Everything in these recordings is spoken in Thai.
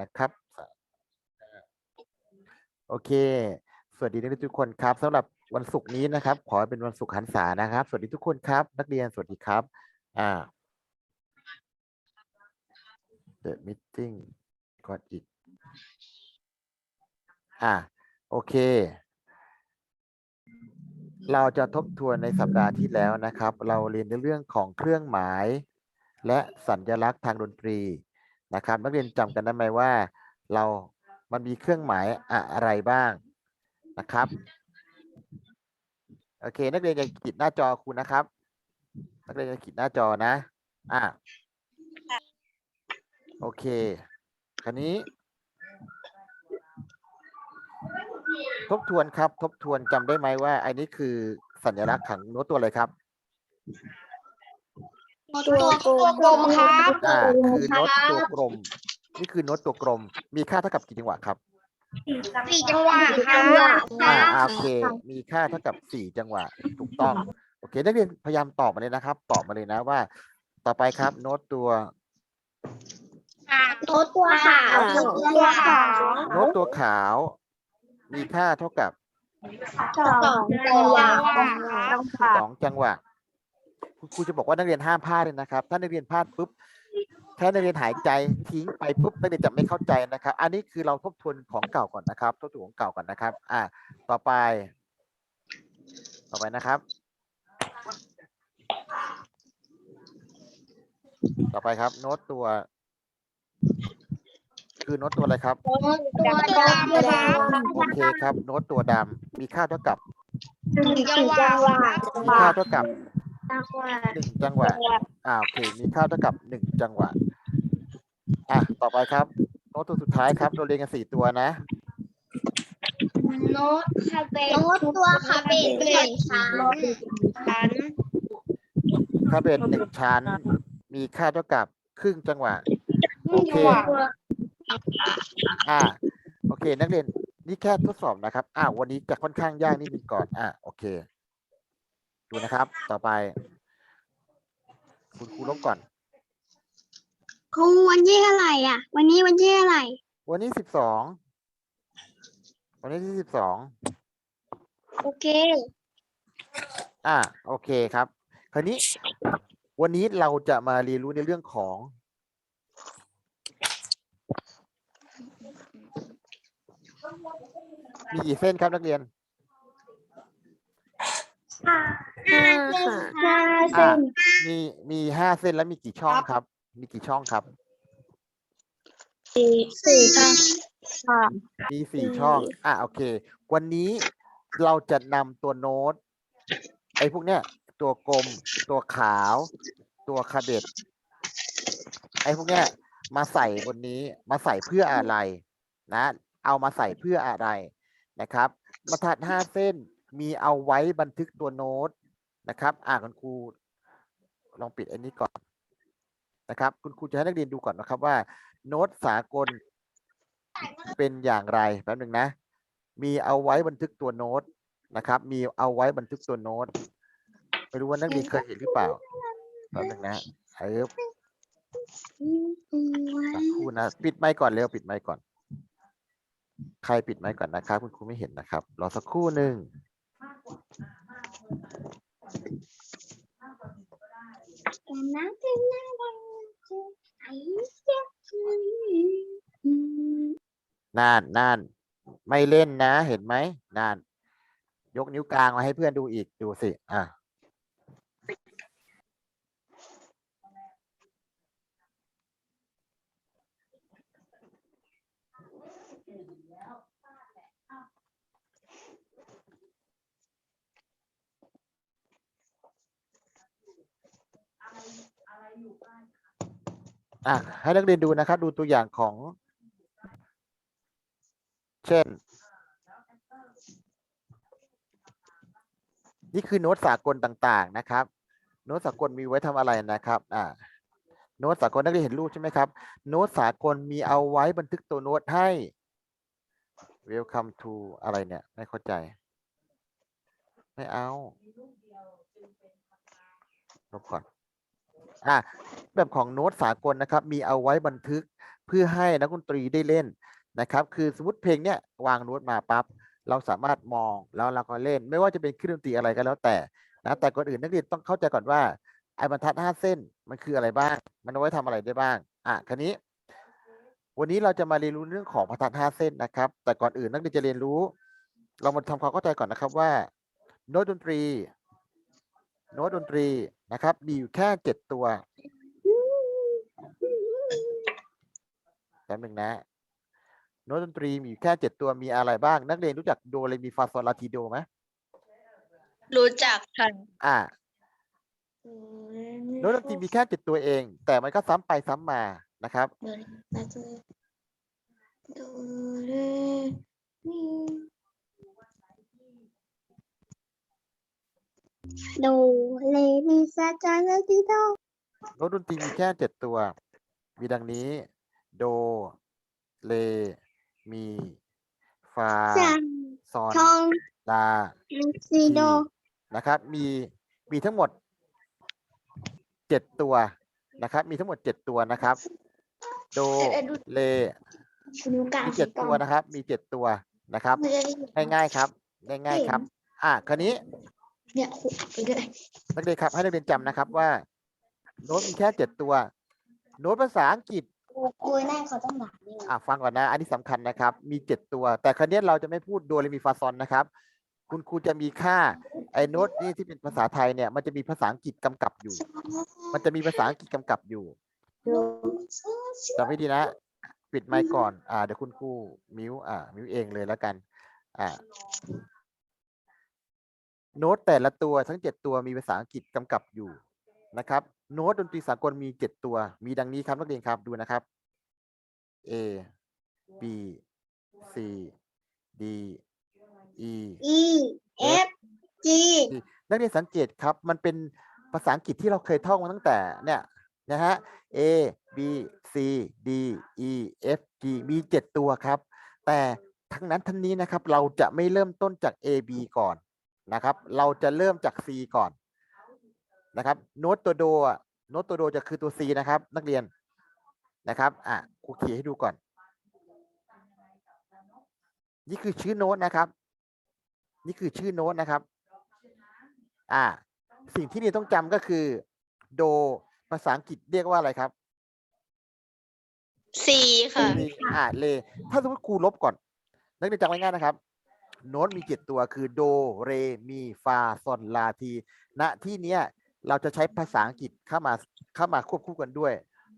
นะครับ โอเค สวัสดีนักเรียนทุกคนครับสำหรับวันศุกร์นี้นะครับ ขอให้เป็นวันศุกร์หันษานะครับ สวัสดีทุกคนครับ นักเรียนสวัสดีครับ อ่า The meeting got it อ่าโอเค เราจะทบทวนในสัปดาห์ที่แล้วนะครับ เราเรียนในเรื่องของเครื่องหมาย และสัญลักษณ์ทางดนตรี นะครับ นักเรียนจำกันได้ไหมว่า เรามันมีเครื่องหมายอะไรบ้างนะครับโอเค นักเรียนอย่าขีดหน้าจอครูนะครับ นักเรียนอย่าขีดหน้าจอนะอ่าโอเคคราวนี้ ทบทวนครับ ทบทวนจำได้ไหมว่า อันนี้คือสัญลักษณ์ของโน้ตตัวอะไรครับ ตัวตัวกลมครับอ่าคือโน้ตตัวกลม นี่คือโน้ตตัวกลม มีค่าเท่ากับกี่จังหวะครับสี่จังหวะครับอ่าอ่าโอเค มีค่าเท่ากับสี่จังหวะถูกต้องโอเคนักเรียนพยายามตอบมาเลยนะครับ ตอบมาเลยนะว่า ต่อไปครับ โน้ตตัวตัวตัวขาวตัวขาวโน้ตตัวขาว มีค่าเท่ากับสองจังหวะสองจังหวะ คุณครูจะบอกว่านักเรียนห้ามพลาดเลยนะครับ ถ้านักเรียนพลาดปุ๊บถ้านักเรียนหายใจทิ้งไปปุ๊บนักเรียนจะไม่เข้าใจนะครับ อันนี้คือเราทบทวนของเก่าก่อนนะครับ ทบทวนของเก่าก่อนนะครับ อ่า ต่อไป ต่อไปนะครับ ต่อไปครับ โน้ตตัว คือโน้ตตัวอะไรครับ ตัวดำครับโอเคครับ โน้ตตัวดำมีค่าเท่ากับสี่จังหวะมีค่าเท่ากับ จังหวะหนึ่งจังหวะอ่าโอเค มีค่าเท่ากับหนึ่งจังหวะอะต่อไปครับ โน้ตตัวสุดท้ายครับเราเรียนกันสี่ตัวนะ โน้ตคาเบโน้ตตัวคาเบเป็นชั้นชั้นคาเบตหนึ่งชั้น มีค่าเท่ากับครึ่งจังหวะ โอเค อ่า โอเค นักเรียน นี่แค่ทดสอบนะครับอ่าวันนี้จะค่อนข้างยากนิดนึงก่อน อ่าโอเค ดูนะครับ ต่อไป คุณครูลบก่อน ครูวันที่เท่าไหร่อะ วันนี้วันที่เท่าไหร่ วันนี้สิบสอง วันนี้ที่สิบสอง โอเค อ่า โอเคครับ คราวนี้ วันนี้เราจะมาเรียนรู้ในเรื่องของ มีกี่เส้นครับนักเรียน ห้าห้าอ่ามีมีห้าเส้นแล้วมีกี่ช่องครับ มีกี่ช่องครับ สี่สี่ช่องสามมีสี่ช่อง อะโอเค วันนี้เราจะนำตัวโน้ต ไอ้พวกเนี้ย ตัวกลม ตัวขาว ตัวคาเบ็ด ไอ้พวกเนี้ย มาใส่บนนี้ มาใส่เพื่ออะไร นะ เอามาใส่เพื่ออะไรนะครับบรรทัดห้าเส้น มีเอาไว้บันทึกตัวโน้ตนะครับ อ่าคุณครูลองปิดอันนี้ก่อนนะครับ คุณครูจะให้นักเรียนดูก่อนนะครับว่า โน้ตสากลเป็นอย่างไรแป๊บหนึ่งนะ มีเอาไว้บันทึกตัวโน้ตนะครับ มีเอาไว้บันทึกตัวโน้ตไม่รู้ว่านักเรียนเคยเห็นหรือเปล่าแป๊บหนึ่งนะเออสักครู่นะปิดไมค์ก่อนเร็วปิดไมค์ก่อน ใครปิดไมค์ก่อนนะครับ คุณครูไม่เห็นนะครับรอสักครู่หนึ่ง นานนานน่านไม่เล่นนะ เห็นไหมน่าน ยกนิ้วกลางมาให้เพื่อนดูอีกดูสิ อะ อะให้นักเรียนดูนะครับ ดูตัวอย่างของ เช่น นี่คือโน้ตสากลต่างๆนะครับ โน้ตสากลมีไว้ทำอะไรนะครับ อ่าโน้ตสากลนักเรียนเห็นรูปใช่ไหมครับ โน้ตสากลมีเอาไว้บันทึกตัวโน้ตให้ welcome to อะไรเนี่ย ไม่เข้าใจ ไม่เอาลบก่อน อะแบบของโน้ตสากลนะครับ มีเอาไว้บันทึกเพื่อให้นักดนตรีได้เล่นนะครับ คือสมมติเพลงเนี้ยวางโน้ตมาปั๊บเราสามารถมองแล้วเราก็เล่น ไม่ว่าจะเป็นเครื่องดนตรีอะไรก็แล้วแต่นะแต่ก่อนอื่นนักเรียนต้องเข้าใจก่อนว่าไอ้บรรทัดห้าเส้นมันคืออะไรบ้าง มันเอาไว้ทำอะไรได้บ้างอะคันนี้ วันนี้เราจะมาเรียนรู้เรื่องของบรรทัดห้าเส้นนะครับ แต่ก่อนอื่นนักเรียนจะเรียนรู้ เรามาทำความเข้าใจก่อนนะครับว่าโน้ตดนตรี โน้ตดนตรีนะครับ มีอยู่แค่เจ็ดตัวแป๊บหนึงนะ โน้ตดนตรีมีอยู่แค่เจ็ดตัวมีอะไรบ้าง นักเรียนรู้จักโดเรมีฟาโซลาทีโดไหมรู้จักค่ะอ่าโน้ตดนตรีมีแค่เจ็ดตัวเอง แต่มันก็ซ้ำไปซ้ำมานะครับโดเโดเลมีซาจาเลติโดโน้ตดนตรีมีแค่เจ็ดตัว มีดังนี้ โด เล มี ฟา จังซอน ทองลา ลิซิโด นะครับ มี มีทั้งหมดเจ็ดตัว นะครับ มีทั้งหมดเจ็ดตัวนะครับ โด เล นิ้วกลางมีเจ็ดตัวนะครับ มีเจ็ดตัวนะครับ ง่ายๆครับ ง่ายๆครับ อะ คราวนี้ เนี่ยหุบไปด้วยนักเรียนครับให้นักเรียนจำนะครับว่า โน้ตมีแค่เจ็ดตัว โน้ตภาษาอังกฤษ โอ้ยหน้าเขาต้องด่าเนี่ยอะฟังก่อนนะ อันนี้สำคัญนะครับ มีเจ็ดตัว แต่ครั้นี้เราจะไม่พูดโดเรมีฟาซอนนะครับ คุณครูจะมีค่าไอ้โน้ตนี่ที่เป็นภาษาไทยเนี่ย มันจะมีภาษาอังกฤษกำกับอยู่ มันจะมีภาษาอังกฤษกำกับอยู่จำให้ดีนะ ปิดไมค์ก่อน อ่า เดี๋ยวคุณครูมิวอ่า มิวเองเลยแล้วกัน อ่า โน้ตแต่ละตัวทั้งเจ็ดตัวมีภาษาอังกฤษกำกับอยู่นะครับ โน้ตดนตรีสากลมีเจ็ดตัว มีดังนี้ครับนักเรียนครับดูนะครับ A B C D E อีเอฟจีนักเรียนสังเกตครับ มันเป็นภาษาอังกฤษที่เราเคยท่องมาตั้งแต่เนี่ยนะฮะ A B C D E F G มีเจ็ดตัวครับ แต่ทั้งนั้นทั้งนี้นะครับ เราจะไม่เริ่มต้นจาก A B ก่อน นะครับ เราจะเริ่มจาก C ก่อนนะครับ โน้ตตัวโดอะโน้ตตัวโดจะคือตัว C นะครับ นักเรียนนะครับ อะครูเขียนให้ดูก่อน นี่คือชื่อโน้ตนะครับ นี่คือชื่อโน้ตนะครับ อ่า สิ่งที่นี่ต้องจำก็คือ โดภาษาอังกฤษเรียกว่าอะไรครับซีค่ะเลอ่าเล ถ้าสมมติครูลบก่อน นักเรียนจำง่ายๆนะครับ โน้ตมีเจ็ดตัวคือโดเรมีฟาซอนลาทีณที่เนี้ยเราจะใช้ภาษาอังกฤษเข้ามาเข้ามาควบคู่กันด้วย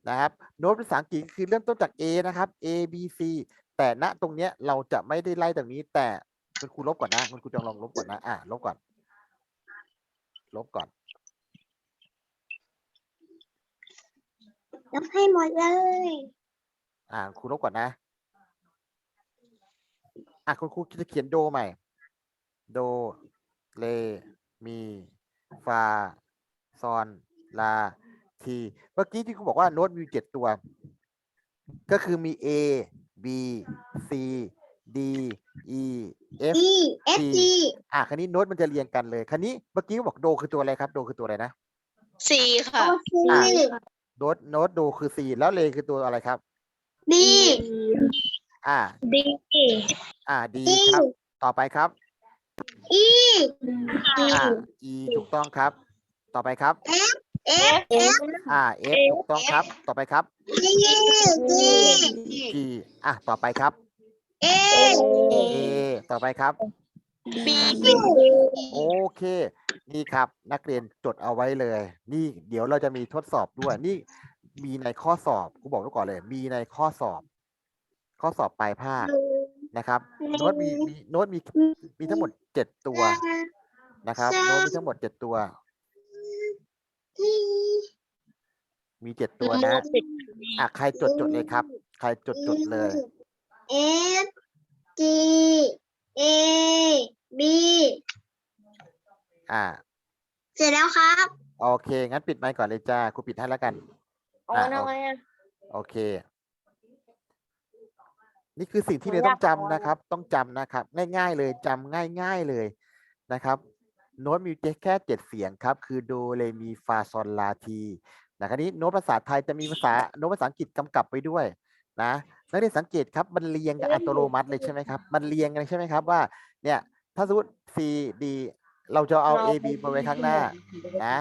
นะครับโน้ตภาษาอังกฤษคือเริ่มต้นจาก A นะครับ A B C แต่ณตรงเนี้ยเราจะไม่ได้ไล่ตรงนี้ แต่คุณครูลบก่อนนะคุณครูจงลองลบก่อนนะอ่าลบก่อน ลบก่อนแล้วให้หมดเลย อ่าครูลบก่อนนะ อะคุณครูจะเขียนโดใหม่ โด เล มี ฟา ซอน ลา ที เมื่อกี้ที่ครูบอกว่าโน้ตมีเจ็ดตัว ก็คือมี A B C D E F อีเอฟจีอะคันนี้โน้ตมันจะเรียงกันเลยคันนี้เมื่อกี้บอกโดคือตัวอะไรครับ โดคือตัวอะไรนะซีโอค่ะซีอะโน้ตโน้ตโดคือ C แล้วเลคือตัวอะไรครับดีอ่าดี อ่า D อีครับ ต่อไปครับอีอ่า E ถูกต้องครับ ต่อไปครับเอฟเอฟอ่า F ถูกต้องครับ ต่อไปครับจีจี G อะต่อไปครับเอ A ต่อไปครับบีโอเค นี่ครับนักเรียนจดเอาไว้เลย นี่เดี๋ยวเราจะมีทดสอบด้วย นี่มีในข้อสอบกูบอกไว้ก่อนเลย มีในข้อสอบ ข้อสอบปลายภาคนะครับโน้ตมีมีโน้ตมีมีทั้งหมดเจ็ดตัวนะครับโน้ตมีทั้งหมดเจ็ดตัว มีเจ็ดตัวนะอะใครจดจดเลยครับ ใครจดจดเลยเอฟจีเอบีอ่า เสร็จแล้วครับ โอเค งั้นปิดไมค์ก่อนเลยจ้าครูปิดให้แล้วกันอ๋ออะทำไมอะ โอเค นี่คือสิ่งที่มันเราต้องยากจังจำนะครับ ต้องจำนะครับ ง่ายๆเลยจำง่ายๆเลยนะครับโน้ตมีแค่เจ็ดเสียงครับ คือโดเรมีฟาซอนลาทีนะครับนี้โน้ตภาษาไทยจะมีภาษาโน้ตภาษาอังกฤษกำกับไปด้วยนะนักเรียนสังเกตครับมันเรียงกันอัตโนมัติเลยใช่ไหมครับ มันเรียงกันใช่ไหมครับว่าเนี่ยถ้าสมมติ C D เราจะเอา A B มาไว้ข้างหน้า นะ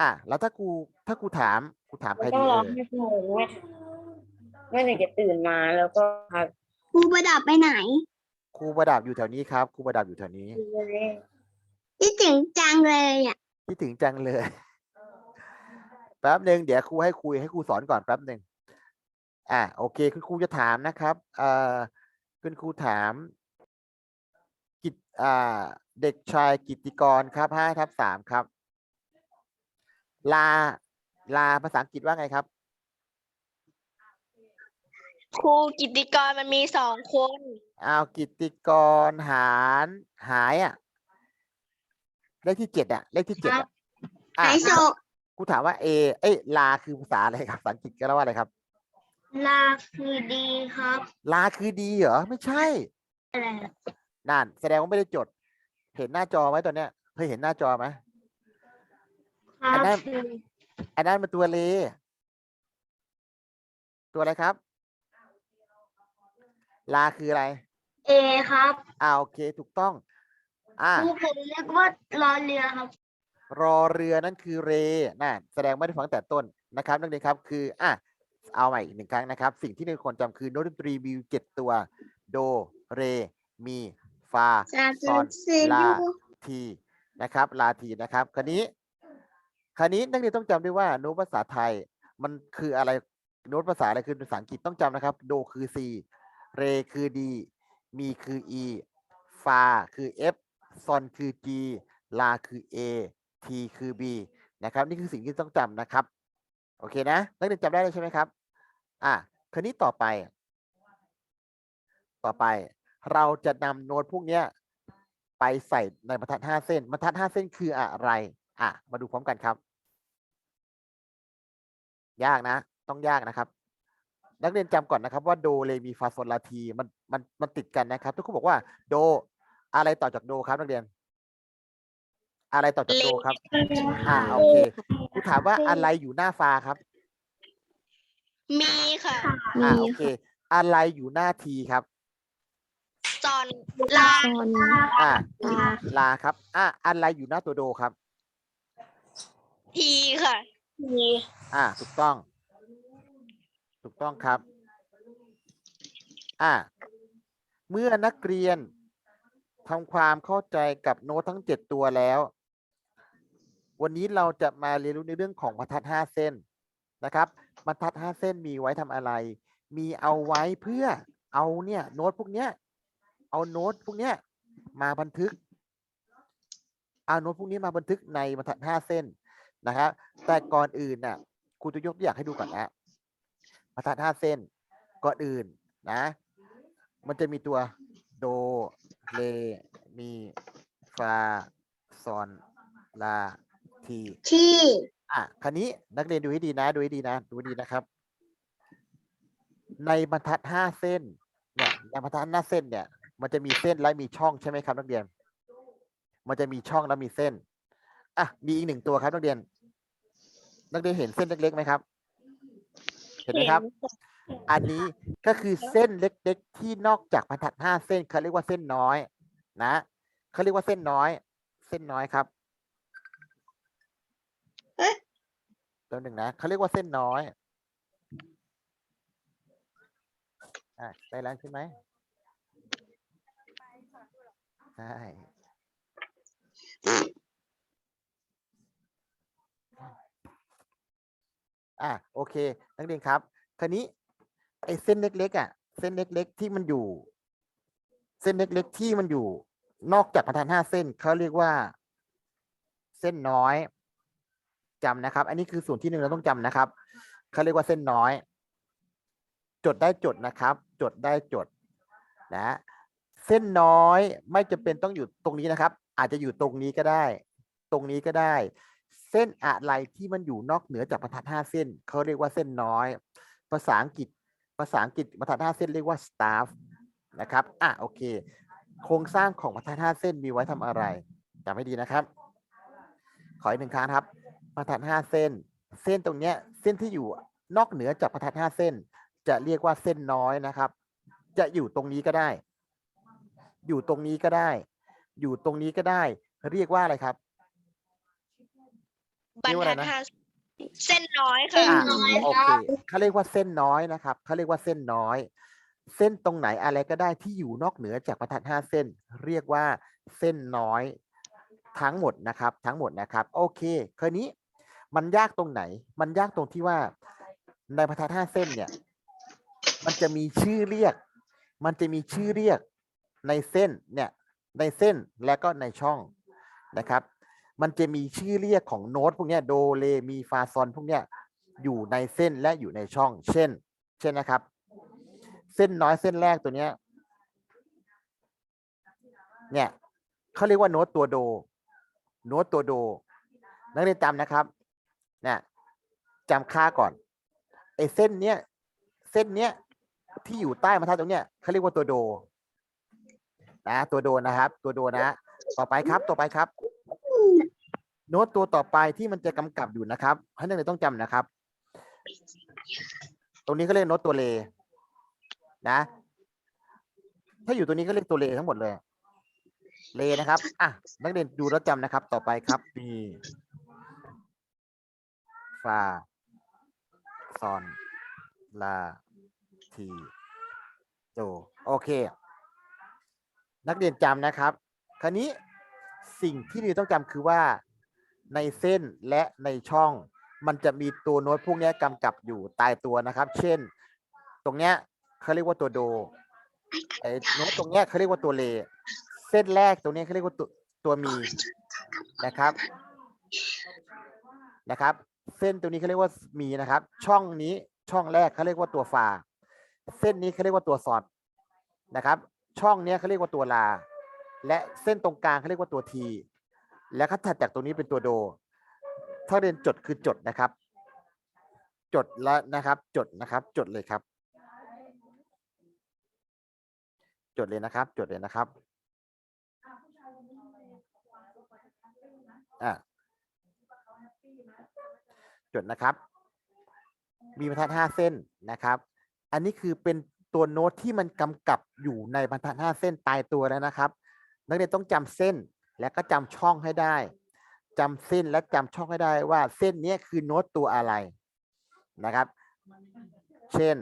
อะแล้วถ้ากูถ้ากูถามกูถามใครต้อดีงรเอออให้ชั่วโมงแม่ แม่เด็กจะตื่นมาแล้วก็พักครูประดับไปไหนครูประดับอยู่แถวนี้ครับครูประดับอยู่แถวนี้ที่ถึงจังเลยอะคิดถึงจังเลย แป๊บหนึ่งเดี๋ยวครูให้คุยให้ครูสอนก่อนแป๊บหนึ่งอะโอเคคุณครูจะถามนะครับเอ่อคุณครูถาม กิจอ่าเด็กชายกิตติกรครับห้าทับสามครับ ลา ลาภาษาอังกฤษว่าไงครับ ครูกิตติกรมันมีสองคนอ้าวกิตติกรหารหายอะเลขที่เจ็ดอะเลขที่เจ็ดอะอะหายโศกครูถามว่าเอเอ้ยลาคือภาษาอะไรครับภาษาอังกฤษก็เรียกว่าอะไรครับ ลาคือดีครับ ลาคือดีเหรอไม่ใช่อะไรนั่นแสดงว่าไม่ได้จด เห็นหน้าจอไหมตอนเนี้ยเคยเห็นหน้าจอไหม ครัอันบนั้นอันนั้นมันตัวเล ตัวอะไรครับ ลาคืออะไร เอครับอ่าโอเคถูกต้อง อ่า ครูผมเรียกว่ารอเรือครับ รอเรือนั่นคือเรน่ะแสดงไม่ได้ฟังแต่ต้นนะครับนักเรียนครับคืออะเอาใหม่อีกหนึ่งครั้งนะครับ สิ่งที่นักเรียนควรจำคือโน้ตดนตรีมีอยู่เจ็ดตัว โด เร มี ฟาซาซอนเซลายูที นะครับ ลาทีนะครับ คราวนี้ คราวนี้นักเรียนต้องจำด้วยว่าโน้ตภาษาไทย มันคืออะไร โน้ตภาษาอะไรคือภาษาอังกฤษต้องจำนะครับ โดคือ C เรคือ D มีคือ E ฟาคือ F ซอนคือ G ลาคือ A T คือ B นะครับ นี่คือสิ่งที่ต้องจำนะครับ โอเคนะ นักเรียนจำได้เลยใช่ไหมครับ อะคราวนี้ต่อไป ต่อไป เราจะนำโน้ตพวกนี้ไปใส่ในบรรทัดห้าเส้น บรรทัดห้าเส้นคืออะไร อะ มาดูพร้อมกันครับ ยากนะ ต้องยากนะครับ นักเรียนจำก่อนนะครับว่าโดเรมีฟาโซลาทีมันมันมันติดกันนะครับ ทุกคนบอกว่าโดอะไรต่อจากโดครับนักเรียน อะไรต่อจากโดครับอ่าโอเคครูถามว่าอะไรอยู่หน้าฟาครับ มีค่ะอ่าโอเค อะไรอยู่หน้าทีครับจอนลาอ่าลาครับ อ่าอะไรอยู่หน้าตัวโดครับ ทีค่ะมีอ่าถูกต้อง ถูกต้องครับ อ่า เมื่อนักเรียนทำความเข้าใจกับโน้ตทั้งเจ็ดตัวแล้ว วันนี้เราจะมาเรียนรู้ในเรื่องของบรรทัดห้าเส้นนะครับบรรทัดห้าเส้นมีไว้ทำอะไร มีเอาไว้เพื่อเอาเนี่ยโน้ตพวกเนี้ย เอาโน้ตพวกเนี้ยมาบันทึก เอาโน้ตพวกนี้มาบันทึกในบรรทัดห้าเส้นนะครับ แต่ก่อนอื่นน่ะครูจะยกตัวอย่างให้ดูก่อนนะ บรรทัดห้าเส้นก่อนอื่นนะ มันจะมีตัวโดเรมีฟาซอนลาทีที่อะคราวนี้นักเรียนดูให้ดีนะ ดูให้ดีนะ ดูให้ดีนะครับ ในบรรทัดห้าเส้นเนี่ยในบรรทัดห้าเส้นเนี่ย มันจะมีเส้นและมีช่องใช่ไหมครับนักเรียน มันจะมีช่องและมีเส้นอะมีอีกหนึ่งตัวครับนักเรียน นักเรียนเห็นเส้นเล็กๆไหมครับเห็นไหมครับ อันนี้ก็คือเส้นเล็กๆ ที่นอกจากบรรทัดห้าเส้นเขาเรียกว่าเส้นน้อย นะเขาเรียกว่าเส้นน้อย เส้นน้อยครับตัวหนึ่งนะเขาเรียกว่าเส้นน้อยอะได้แล้วใช่ไหมใช่ อะโอเค นักเรียนครับคราวนี้ไอ้เส้นเล็กๆอะ เส้นเล็กๆที่มันอยู่ เส้นเล็กๆที่มันอยู่ นอกจากบรรทัดห้าเส้นเขาเรียกว่า เส้นน้อยจำนะครับ อันนี้คือส่วนที่หนึ่งเราต้องจำนะครับเขาเรียกว่าเส้นน้อย จดได้จดนะครับ จดได้จดนะเส้นน้อยไม่จำเป็นต้องอยู่ตรงนี้นะครับ อาจจะอยู่ตรงนี้ก็ได้ ตรงนี้ก็ได้ เส้นอะไรที่มันอยู่นอกเหนือจากบรรทัดห้าเส้นเขาเรียกว่าเส้นน้อย ภาษาอังกฤษภาษาอังกฤษบรรทัดห้าเส้นเรียกว่า staff นะครับอะโอเค โครงสร้างของบรรทัดห้าเส้นมีไว้ทำอะไรจำให้ดีนะครับ ขออีกหนึ่งครั้งครับบรรทัดห้าเส้น เส้นตรงเนี้ยเส้นที่อยู่นอกเหนือจากบรรทัดห้าเส้น จะเรียกว่าเส้นน้อยนะครับ จะอยู่ตรงนี้ก็ได้ อยู่ตรงนี้ก็ได้ อยู่ตรงนี้ก็ได้ เรียกว่าอะไรครับ บรเรียรกว่าอะไรทัดนะ ห้าเส้นน้อยเส้ค่ะนอะน้อย โอคเครับเขาเรียกว่าเส้นน้อยนะครับเขาเรียกว่าเส้นน้อย เส้นตรงไหนอะไรก็ได้ที่อยู่นอกเหนือจากบรรทัดห้าเส้น เรียกว่าเส้นน้อยทั้งหมดนะครับ ทั้งหมดนะครับ โอเคคราวนี้มันยากตรงไหน มันยากตรงที่ว่าในบรรทัดห้าเส้นเนี่ย มันจะมีชื่อเรียก มันจะมีชื่อเรียกในเส้นเนี่ยในเส้นและก็ในช่องนะครับ มันจะมีชื่อเรียกของโน้ตพวกนี้โดเรมีฟาซอนพวกเนี้ยอยู่ในเส้นและอยู่ในช่อง เช่น เช่นนะครับ เส้นน้อยเส้นแรกตัวเนี้ยเนี่ยเขาเรียกว่าโน้ตตัวโด โน้ตตัวโด นักเรียนจำนะครับเนี่ยจำค่าก่อนไอ้เส้นเนี้ยเส้นเนี้ยที่อยู่ใต้บรรทัดตรงเนี้ยเขาเรียกว่าตัวโด นะ ตัวโดนะครับ ตัวโดนะ ต่อไปครับ ต่อไปครับ โน้ตตัวต่อไปที่มันจะกำกับอยู่นะครับ ให้นักเรียนต้องจำนะครับ ตรงนี้ก็เรียกโน้ตตัวเลนะ ถ้าอยู่ตัวนี้ก็เรียกตัวเลทั้งหมดเลย เลนะครับอะนักเรียนดูแล้วจำนะครับ ต่อไปครับมีฟาซอนลาทีโดโอเค นักเรียนจำนะครับ คราวนี้สิ่งที่เราต้องจำคือว่า ในเส้นและในช่อง มันจะมีตัวโน้ตพวกนี้กำกับอยู่ตายตัวนะครับ เช่น ตรงเนี้ยเขาเรียกว่าตัวโดไอ้โน้ตตรงเนี้ยเขาเรียกว่าตัวเล เส้นแรกตรงเนี้ยเขาเรียกว่าตัวตัวมีนะครับนะครับ เส้นตัวนี้เขาเรียกว่ามีนะครับ ช่องนี้ช่องแรกเขาเรียกว่าตัวฟาเส้นนี้เขาเรียกว่าตัวซอดนะครับ ช่องเนี้ยเขาเรียกว่าตัวลา และเส้นตรงกลางเขาเรียกว่าตัวที และถ้าถัดจากตรงนี้เป็นตัวโด ถ้าเรียนจดคือจดนะครับ จดแล้วนะครับ จดนะครับ จดเลยครับ จดเลยนะครับ จดเลยนะครับอะจดนะครับ มีบรรทัดห้าเส้นนะครับ อันนี้คือเป็นตัวโน้ตที่มันกำกับอยู่ในบรรทัดห้าเส้นตายตัวแล้วนะครับ นักเรียนต้องจำเส้น และก็จำช่องให้ได้จำเส้นและจำช่องให้ได้ว่าเส้นเนี้คือโน้ตตัวอะไรนะครับ เช่น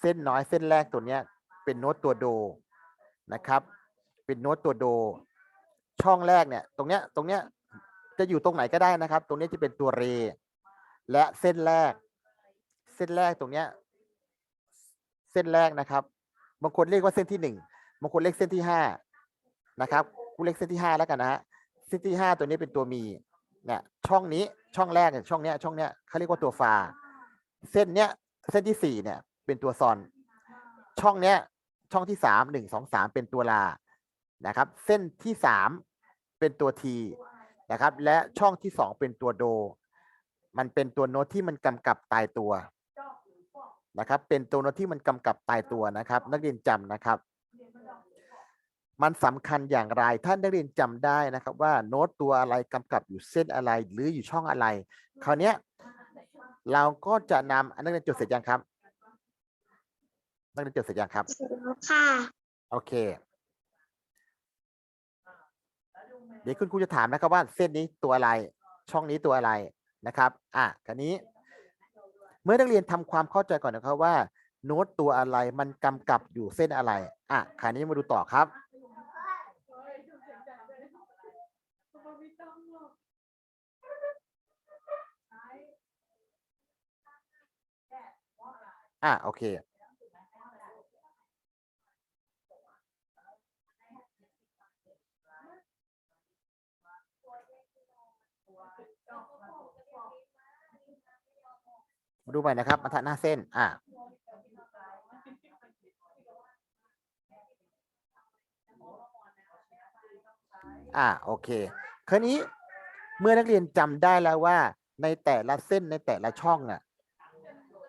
เส้นน้อยเส้นแรกตัวเนี้ยเป็นโน้ตตัวโดนะครับ เป็นโน้ตตัวโด ช่องแรกเนี่ยตรงเนี้ยตรงเนี้ยจะอยู่ตรงไหนก็ได้นะครับ ตรงเนี้ยจะเป็นตัวเร และเส้นแรก เส้นแรกตรงเนี้ยเส้นแรกนะครับบางคนเรียกว่าเส้นที่หนึ่งบางคนเรียกเส้นที่ห้านะครับ กูเรียกเส้นที่ห้าแล้วกันนะฮะเส้นที่ห้าตัวนี้เป็นตัวมีเนี่ยช่องนี้ช่องแรกเนี่ยช่องเนี้ยช่องเนี้ยเขาเรียกว่าตัวฟา เส้นเนี้ยเส้นที่สี่เนี่ยเป็นตัวซอน ช่องเนี้ยช่องที่สามหนึ่งสองสามเป็นตัวลานะครับ เส้นที่สามเป็นตัวทีนะครับ และช่องที่สองเป็นตัวโด มันเป็นตัวโน้ตที่มันกำกับตายตัวนะครับ เป็นตัวโน้ตที่มันกำกับตายตัวนะครับ นักเรียนจำนะครับ มันสำคัญอย่างไรท่านนักเรียนจำได้นะครับว่าโน้ตตัวอะไรกำกับอยู่เส้นอะไรหรืออยู่ช่องอะไร คราวเนี้ยเราก็จะนำอันนักเรียนจดเสร็จยังครับ นักเรียนจดเสร็จยังครับค่ะโอเค เดี๋ยวคุณครูจะถามนะครับว่าเส้นนี้ตัวอะไรช่องนี้ตัวอะไรนะครับอะคราวนี้ เมื่อนักเรียนทำความเข้าใจก่อนนะครับว่า โน้ตตัวอะไรมันกำกับอยู่เส้นอะไรอะคราวนี้มาดูต่อครับ อะโอเค มาดูใหม่นะครับบรรทัดหน้าเส้น อะอ่าโอเคคราวนี้เมื่อนักเรียนจำได้แล้วว่าในแต่ละเส้นในแต่ละช่องน่ะ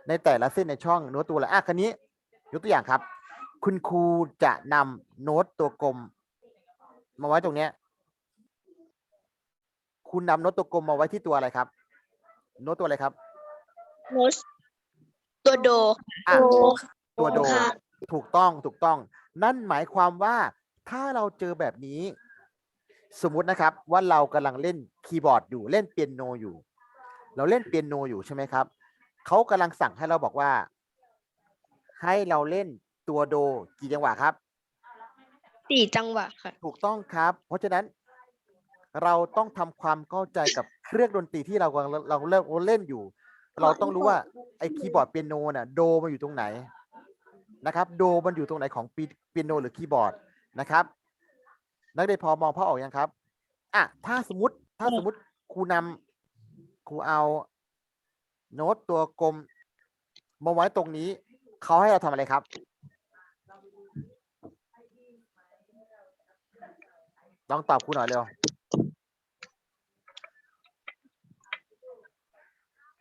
ในแต่ละเส้นในช่องโน้ตตัวอะไรอะคราวนี้ ยกตัวอย่างครับ คุณครูจะนำโน้ตตัวกลม มาไว้ตรงเนี้ย คุณนำโน้ตตัวกลมมาไว้ที่ตัวอะไรครับ โน้ตตัวอะไรครับ โน้ตตัวโด อะตัวโด ค่ะ ถูกต้องถูกต้อง นั่นหมายความว่าถ้าเราเจอแบบนี้ สมมุตินะครับว่าเรากำลังเล่นคีย์บอร์ดอยู่เล่นเปียโนอยู่ เราเล่นเปียโนอยู่ใช่ไหมครับ เขากำลังสั่งให้เราบอกว่า ให้เราเล่นตัวโดกี่จังหวะครับ สี่จังหวะค่ะ ถูกต้องครับ เพราะฉะนั้นเราต้องทำความเข้าใจกับเครื่องดนตรีที่เรากำลังเราเล่นเล่นอยู่ เราต้องรู้ว่าไอ้คีย์บอร์ดเปียโนน่ะโดมันอยู่ตรงไหนนะครับ โดมันอยู่ตรงไหนของปีเปียโนหรือคีย์บอร์ดนะครับ นักเรียนพอมองภาพออกยังครับอะถ้าสมมติถ้าสมมติครูนำครูเอา โน้ตตัวกลมมาไว้ตรงนี้ เขาให้เราทำอะไรครับ ลองตอบครูหน่อยเร็ว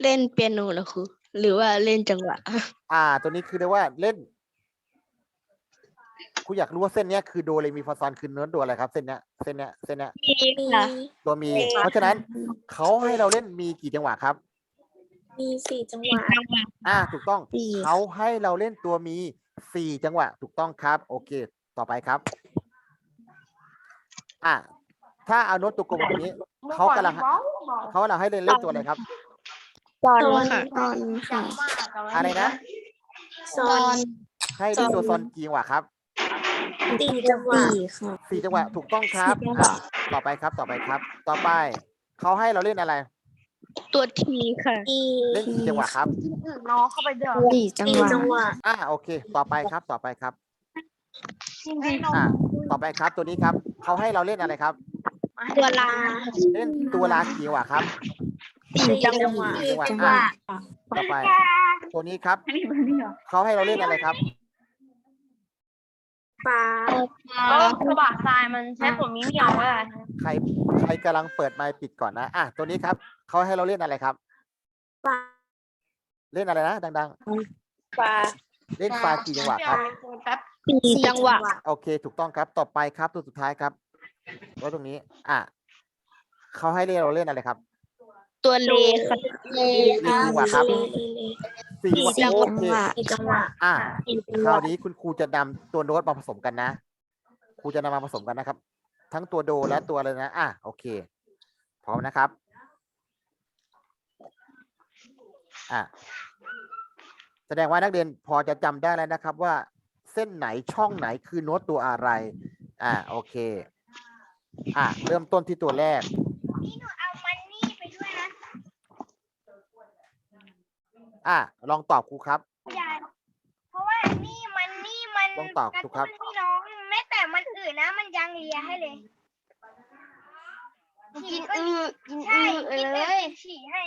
เล่นเปียโนเหรอครูหรือว่าเล่นจังหวะ อ่า ตัวนี้คือเรียกว่าเล่นครูอยากรู้ว่าเส้นเนี้ยคือโดเรมีฟาซอนคือเนื้อตัวอะไรครับ เส้นเนี้ยเส้นเนี้ยเส้นเนี้ยมีค่ะ ตัวมี เพราะฉะนั้นเขาให้เราเล่นมีกี่จังหวะครับ มีสี่จังหสี่วะจังหวะอ่าถูกต้องสี่เขาให้เราเล่นตัวมีสี่จังหวะ ถูกต้องครับ โอเค ต่อไปครับ อ่าถ้าเอาโน้ตตัวกลมแบบนี้เขากำลังเขากำลังให้เล่นเล่นตัวอะไรครับ ตอนตอนค่ะตอนค่ะอะไรนะซอนให้เล่นตัวซอนกี่จังหวะครับสี่จังหวะค่ะสี่จังหวะถูกต้องครับสี่จังหวะอะต่อไปครับต่อไปครับ ต่อไปเขาให้เราเล่นอะไร ตัวทีค่ะสี่เล่นกี่จังหวะครับสี่จังหวะจังหวะอ่าโอเค ต่อไปครับต่อไปครับอ่า ต่อไปครับตัวนี้ครับเขาให้เราเล่นอะไรครับ ตัวลาเล่นตัวลากี่จังหวะครับสี่จังหวะสี่จังหวะอะต่อไป ตัวนี้ครับเขาให้เราเล่นอะไรครับ ปลาก็กระบะทรายมันใช้ผลมีเหนียวไว้อะใครใครกำลังเปิดไมค์ปิดก่อนนะอะตัวนี้ครับเขาให้เราเล่นอะไรครับปลาเล่นอะไรนะดังปลาๆ เล่นฟากี่จังหวะครับ แป๊บ สี่จังหวะ โอเค ถูกต้องครับต่อไปครับตัวสุดท้ายครับว่าตรงนี้ อะเขาให้เล่นเราเล่นอะไรครับ ตัวเลค่ะเลกี่จังหวะครับ สี่สี่จังหวะจังโอหวะเคสี่จังหวะอะสี่จังคหราววะนี้คุณครูจะนำตัวโน้ตมาผสมกันนะครูจะนำมาผสมกันนะครับ ทั้งตัวโดและตัวอะไรนะอะโอเค พร้อมนะครับอะแสดงว่านักเรียนพอจะจำได้แล้วนะครับ ว่าเส้นไหนช่องไหนคือโน้ตตัวอะไร อะโอเค อะเริ่มต้นที่ตัวแรก เอามันนี่ไปด้วยนะ อะลองตอบครูครับ ยายเพราะว่านี่มันนี่มันต้องตอบถูกครับ กะตุ้นพี่น้องแม้แต่มันอื่นนะ มันยังเลียให้เลย กินอือกินใช่อือกินเลแต่ยฉี่ให้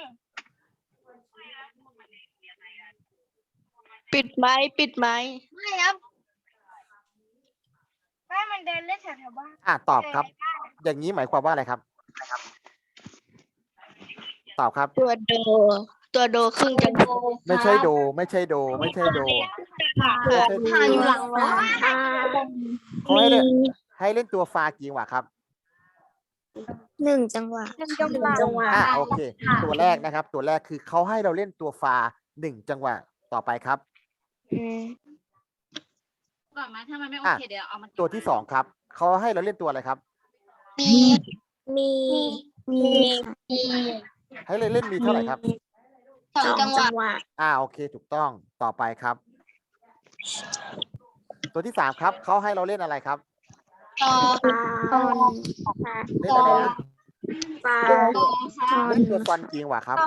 ปิดไม้ปิดไม้ไม่ครับให้มันเดินเล่นแถวๆบ้านอะตอบครับ อย่างนี้หมายความว่าอะไรครับ ตอบครับ ตัวโด ตัวโดครึ่งจังหวะไม่ใช่โด ไม่ใช่โด ไม่ใช่โดตัวผ่านอยู่หลังร้านอ่าเขาให้เล่นให้เล่นตัวฟากี่จังหวะครับหนึ่งจังหวะหนึ่งจังหวะอะโอเค ตัวแรกนะครับ ตัวแรกคือเขาให้เราเล่นตัวฟาหนึ่งจังหวะต่อไปครับอืมก่อนไหมถ้ามันไม่โออะเคเดี๋ยวเอามาตัวที่สองครับเขาให้เราเล่นตัวอะไรครับ มีมีมีให้เราเล่นมีเท่าไหร่ครับ สองจังหวะอ่าโอเค ถูกต้องต่อไปครับ ตัวที่สามครับเขาให้เราเล่นอะไรครับปลาตอนเล่นอะไรนะปลาเล่นตัวซอนกี่จังหวะครับ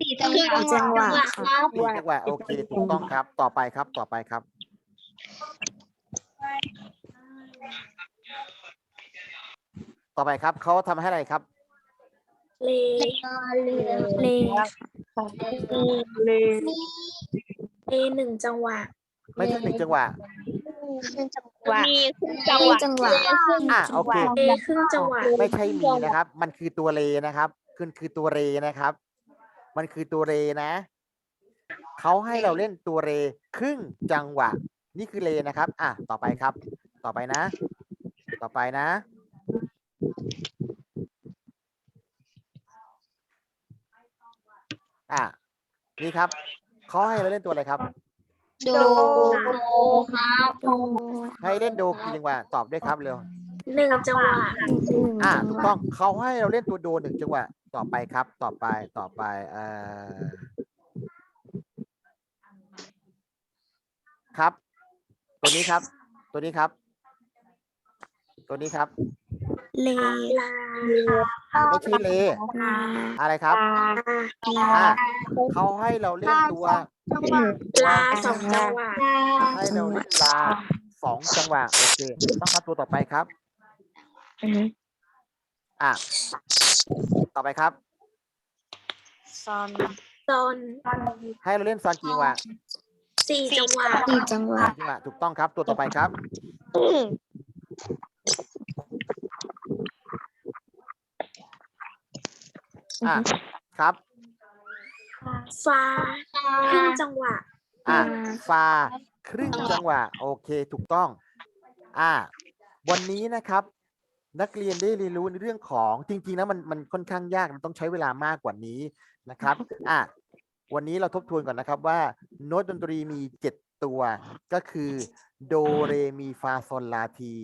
สี่จังสี่หวะจังหวะค่ะสี่จังหวะโอเคถูกต้องครับ ต่อไปครับต่อไปครับต่อไปครับเขาทำให้อะไรครับ เลเลเลเลหนึ่งจังหวะไม่ใช่หนึ่งจังหวะมีครึ่งจังหวะจังหวะอะโอเคเลครึ่งจังหวะไม่ใช่มีนะครับ มันคือตัวเรนะครับคือคือตัวเรนะครับ มันคือตัวเรนะเขาให้เราเล่นตัวเรครึ่งจังหวะ นี่คือเรนะครับ อะต่อไปครับ ต่อไปนะ ต่อไปนะ อะนี่ครับเขาให้เราเล่นตัวอะไรครับโดครับโดให้เล่นโดกี่จังหวะตอบด้วยครับเร็วหนึ่งจังหวะอ่าถูกต้องเขาให้เราเล่นตัวโดหนึ่งจังหวะต่อไปครับ ต่อไปต่อไปเอ่อครับ ตัวนี้ครับ ตัวนี้ครับ ตัวนี้ครับ เลลาไม่ใช่เลลาอะไรครับลาอ่าเขาให้เราเล่นตัว ลาสองจังหวะให้เราเล่นลาสองจังหวะโอเคต้องครับตัวต่อไปครับ อะ ต่อไปครับ ซอนให้เราเล่นซอนกี่จังหวะสี่จังหวะสี่จังหวะจังหวะถูกต้องครับ ตัวต่อไปครับ อะครับ ฟาครึ่งจังหวะ อะฟาครึ่งจังหวะ โอเคถูกต้อง อะวันนี้นะครับ นักเรียนได้เรียนรู้ในเรื่องของจริงๆแล้วมันมันค่อนข้างยากมันต้องใช้เวลามากกว่านี้นะครับ อะวันนี้เราทบทวนก่อนนะครับว่าโน้ตดนตรีมีเจ็ดตัวก็คือโดเรมีฟาโซลลาที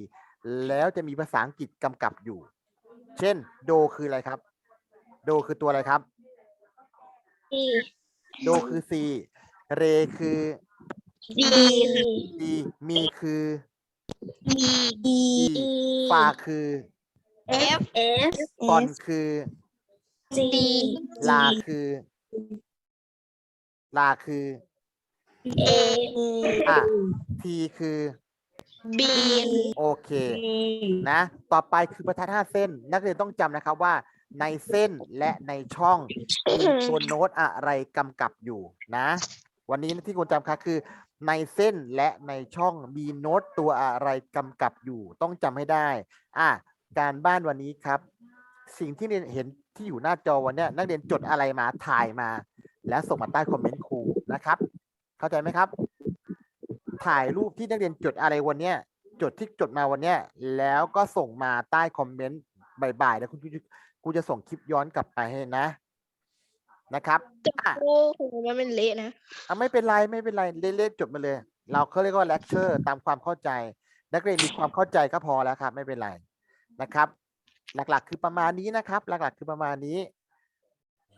แล้วจะมีภาษาอังกฤษกำกับอยู่ เช่น โดคืออะไรครับ โดคือตัวอะไรครับ ดีโดคือ C เรคือดี D มีคือดี E ฟาคือเอฟซอนคือจีลาคือ ลาคือเออะ T คือบีโอเค นะ ต่อไปคือบรรทัดห้าเส้น นักเรียนต้องจำนะครับว่า ในเส้นและในช่องมีตัวโน้ตอะไรกำกับอยู่นะ วันนี้ที่ควรจำค่ะคือ ในเส้นและในช่องมีโน้ตตัวอะไรกำกับอยู่ ต้องจำให้ได้ อะการบ้านวันนี้ครับ สิ่งที่เรียนเห็นที่อยู่หน้าจอวันนี้นักเรียนจดอะไรมาถ่ายมา แล้วส่งมาใต้คอมเมนต์ครูนะครับ เข้าใจไหมครับ ถ่ายรูปที่นักเรียนจดอะไรวันนี้จดที่จดมาวันนี้แล้วก็ส่งมาใต้คอมเมนต์บ่ายๆแล้วคุณ ครูจะครูจะส่งคลิปย้อนกลับไปให้นะ นะครับอะโอ้โหมันเป็นเละนะอะไม่เป็นไรไม่เป็นไรเล่นๆจดมาเลย เราเขาเรียกว่าเลคเชอร์ตามความเข้าใจ นักเรียนมีความเข้าใจก็พอแล้วครับ ไม่เป็นไรนะครับ หลักๆ คือประมาณนี้นะครับ หลัก ๆ คือประมาณนี้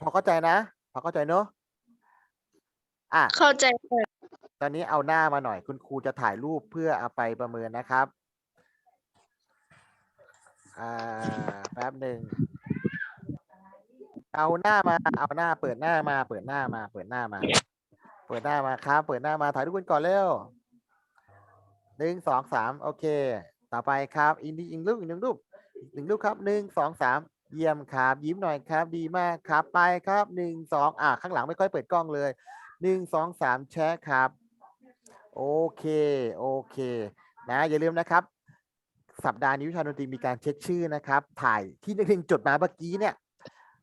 พอเข้าใจนะ พอเข้าใจเนอะอะเข้าใจค่ะตอนนี้เอาหน้ามาหน่อย คุณครูจะถ่ายรูปเพื่อเอาไปประเมินนะครับ อ่าแป๊บหนึ่ง เอาหน้ามา เอาหน้า เปิดหน้ามา เปิดหน้ามา เปิดหน้ามา เปิดหน้ามาครับ เปิดหน้ามาถ่ายรูปกันก่อนเร็วหนึ่งสองสามโอเค ต่อไปครับอีกนิดอีกรูปอีกหนึ่งรูปอีกหนึ่งรูปครับหนึ่งสองสามเยี่ยมครับ ยิ้มหน่อยครับ ดีมากครับไปครับหนึ่งสองอ่าข้างหลังไม่ค่อยเปิดกล้องเลยหนึ่งสองสามแชร์ครับ โอเค โอเค นะ อย่าลืมนะครับ สัปดาห์นี้วิชาดนตรีมีการเช็คชื่อนะครับ ถ่ายที่นักเรียนจดมาเมื่อกี้เนี่ย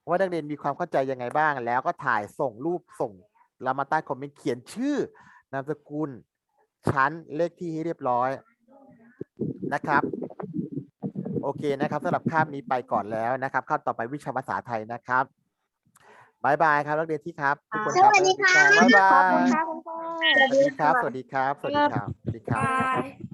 ว่านักเรียนมีความเข้าใจยังไงบ้าง แล้วก็ถ่ายส่งรูปส่งแล้วมาใต้คอมเมนต์เขียนชื่อนามสกุล ชั้นเลขที่ให้เรียบร้อยนะครับ โอเคนะครับสำหรับคาบนี้ไปก่อนแล้วนะครับคาบต่อไปวิชาภาษาไทยนะครับบายบายครับนักเรียนที่ครับทุกคนครับสวัสดีค่ะบ๊ายบายขอบคุณค่ะคุณพ่อสวัสดีครับ สวัสดีครับ สวัสดีครับ สวัสดีครับ